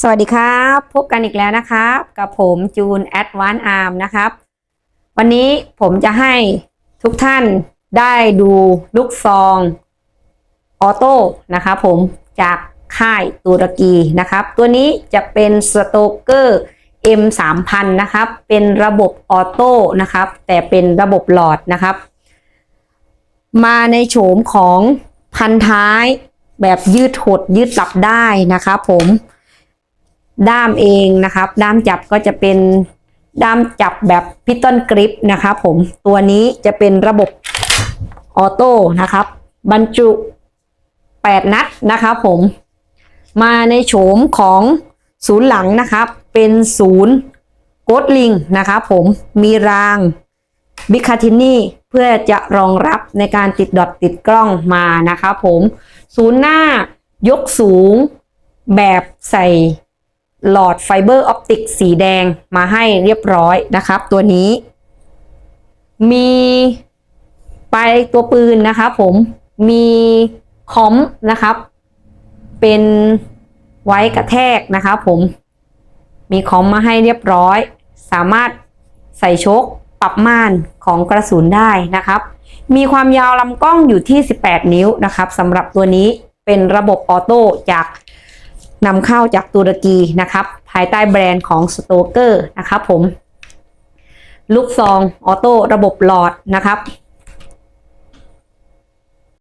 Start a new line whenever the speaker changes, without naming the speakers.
สวัสดีครับ พบกันอีกแล้วนะครับ กับผมจูนแอดวานอาร์มนะครับ วันนี้ผมจะให้ทุกท่านได้ดูลูกซองออโต้นะครับผมจากค่ายตุรกีนะครับ ตัวนี้จะเป็นสโตเกอร์ M 3 0 0 0นะครับ เป็นระบบออโต้นะครับ แต่เป็นระบบหลอดนะครับ มาในโฉมของพันท้ายแบบยืดหดยืดหลับได้นะครับผม ด้ามเองนะครับ ด้ามจับก็จะเป็นด้ามจับแบบพิตตันกริปนะครับผมตัวนี้จะเป็นระบบออโต้นะครับ บรรจุ 8 นัดนะครับผมมาในโฉมของศูนย์หลังนะครับ เป็นศูนย์โกดลิงนะครับผมมีรางบิคาทินี่เพื่อจะรองรับในการติดดอทติดกล้องมานะครับผมศูนย์หน้ายกสูงแบบใส่ หลอดไฟเบอร์ออปติกสีแดงมาให้เรียบร้อยนะครับ ตัวนี้ มีปลายตัวปืนนะครับผมมีคอมนะครับ เป็นไว้กระแทกนะครับผมมีคอมมาให้เรียบร้อย สามารถใส่ชคปรับม่านของกระสุนได้นะครับ มีความยาวลำกล้องอยู่ที่ 18 นิ้วนะครับสำหรับตัวนี้เป็นระบบออโต้จาก นำเข้าจากตุรกีนะครับ ภายใต้แบรนด์ของสโตเกอร์นะครับผม ลูกซองออโต้ระบบหลอดนะครับ